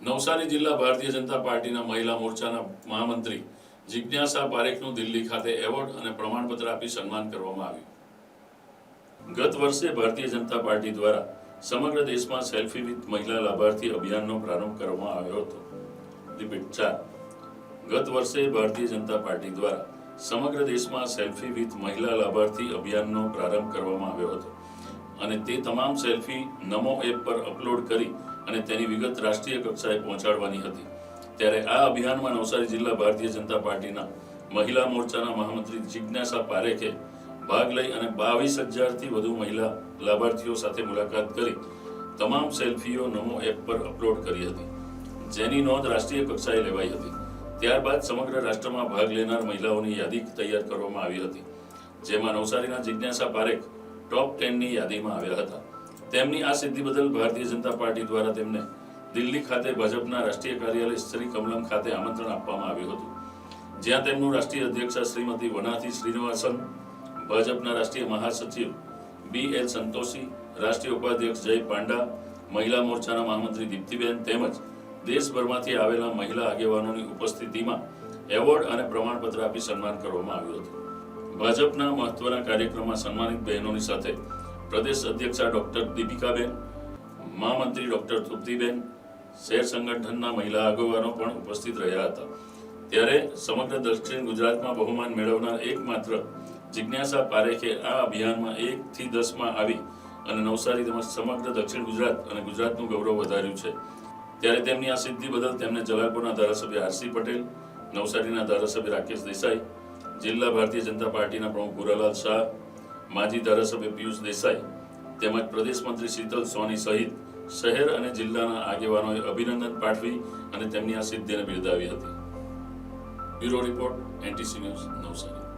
નવસારી જિલ્લા ભારતીય જનતા પાર્ટીના મહિલા મોરચાના મહામંત્રી જિજ્ઞાસા પારેખનું દિલ્હી ખાતે એવોર્ડ અને પ્રમાણપત્ર આપી સન્માન કરવામાં આવ્યું. ગત વર્ષે ભારતીય જનતા પાર્ટી દ્વારા સમગ્ર દેશમાં સેલ્ફી વિથ મહિલા લાભાર્થી અભિયાનનો પ્રારંભ કરવામાં આવ્યો હતો. રિપીટ ચાર. ગત વર્ષે ભારતીય જનતા પાર્ટી દ્વારા સમગ્ર દેશમાં સેલ્ફી વિથ મહિલા લાભાર્થી અભિયાનનો પ્રારંભ કરવામાં આવ્યો હતો અને તે તમામ સેલ્ફી નમો એપ પર અપલોડ કરી અને તેની વિગત રાષ્ટ્રીય કક્ષાએ પહોંચાડવાની હતી. ત્યારે આ અભિયાનમાં નવસારી જિલ્લા ભારતીય જનતા પાર્ટીના મહિલા મોરચાના મહામંત્રી જિજ્ઞાસા પારેખે ભાગ લઈ અને બાવીસ હજારથી વધુ મહિલા લાભાર્થીઓ સાથે મુલાકાત કરી તમામ સેલ્ફીઓ નમો એપ પર અપલોડ કરી હતી, જેની નોંધ રાષ્ટ્રીય કક્ષાએ લેવાઈ હતી. ત્યારબાદ સમગ્ર રાષ્ટ્રમાં ભાગ લેનાર મહિલાઓની યાદી તૈયાર કરવામાં આવી હતી, જેમાં નવસારીના જિજ્ઞાસા પારેખ ટોપ ટેનની યાદીમાં આવ્યા હતા. તેમની આ સિદ્ધિ બદલ ભારતીય જનતા પાર્ટી દ્વારા તેમને દિલ્હી ખાતે ભાજપના રાષ્ટ્રીય કાર્યાલય શ્રી કમલમ ખાતે આમંત્રણ આપવામાં આવ્યું હતું. જ્યાં તેમનું રાષ્ટ્રીય અધ્યક્ષ શ્રીમતી વનાથી શ્રીનિવાસન, ભાજપના રાષ્ટ્રીય મહાસચિવ બી એલ સંતોષી, રાષ્ટ્રીય ઉપાધ્યક્ષ જય પાંડા, મહિલા મોરચાના મહામંત્રી દીપ્તિબેન તેમજ દેશભરમાંથી આવેલા મહિલા આગેવાનોની ઉપસ્થિતિમાં એવોર્ડ અને પ્રમાણપત્ર આપી સન્માન કરવામાં આવ્યું હતું. ભાજપના મહત્વના કાર્યક્રમમાં સન્માનિત બહેનોની સાથે પ્રદેશ અધ્યક્ષા ડોક્ટર દીપિકાબેન મહામંત્રી ડોક્ટર તૃપ્તિબેન, શહેર સંગઠનના મહિલા આગેવાનો પણ ઉપસ્થિત રહ્યા હતા. ત્યારે સમગ્ર દક્ષિણ ગુજરાતમાં બહુમાન મેળવનાર એકમાત્ર જિજ્ઞાસા પારેખે આ અભિયાનમાં એકથી દસમાં આવી અને નવસારી તેમજ સમગ્ર દક્ષિણ ગુજરાત અને ગુજરાતનું ગૌરવ વધાર્યું છે. ત્યારે તેમની આ સિદ્ધિ બદલ તેમને જલાલપુરના ધારાસભ્ય આરસી પટેલ, નવસારીના ધારાસભ્ય રાકેશ દેસાઈ, જિલ્લા ભારતીય જનતા પાર્ટીના પ્રમુખ ભુરાલાલ શાહ માજી ધારાસભ્ય પિયુષ દેસાઈ તેમજ પ્રદેશ મંત્રી શીતલ સોની સહિત શહેર અને જિલ્લાના આગેવાનોએ અભિનંદન પાઠવી અને તેમની આ સિદ્ધિને બિરદાવી હતી. Bureau report, NTC news, Navsari.